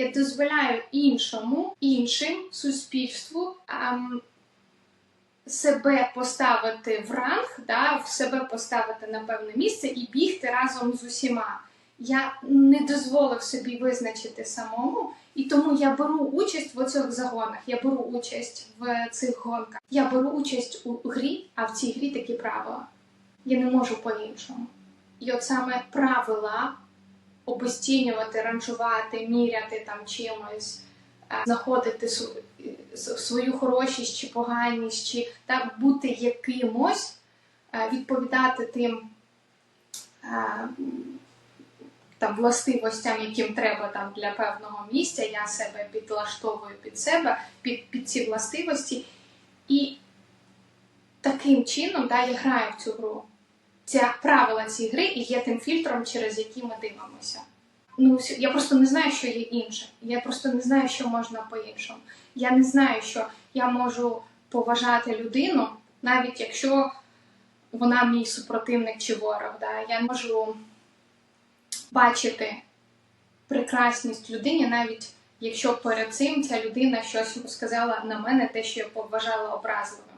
Я дозволяю іншому, іншим суспільству ем, себе поставити в ранг, да, в себе поставити на певне місце і бігти разом з усіма. Я не дозволив собі визначити самому, і тому я беру участь в оцих загонах. Я беру участь в цих гонках. Я беру участь у грі, а в цій грі такі правила. Я не можу по-іншому. І от саме правила обесцінювати, ранжувати, міряти там чимось, е, знаходити свою хорошість чи поганість, чи та бути якимось, е, відповідати тим е, там властивостям, яким треба там для певного місця. Я себе підлаштовую під себе, під, під ці властивості. І таким чином да, я граю в цю гру. Ця правила цієї гри і є тим фільтром, через який ми дивимося. Ну, я просто не знаю, що є інше. Я просто не знаю, що можна по-іншому. Я не знаю, що я можу поважати людину, навіть якщо вона мій супротивник чи ворог. Да? Я можу бачити прекрасність людині, навіть якщо перед цим ця людина щось сказала на мене, те, що я поважала образливо.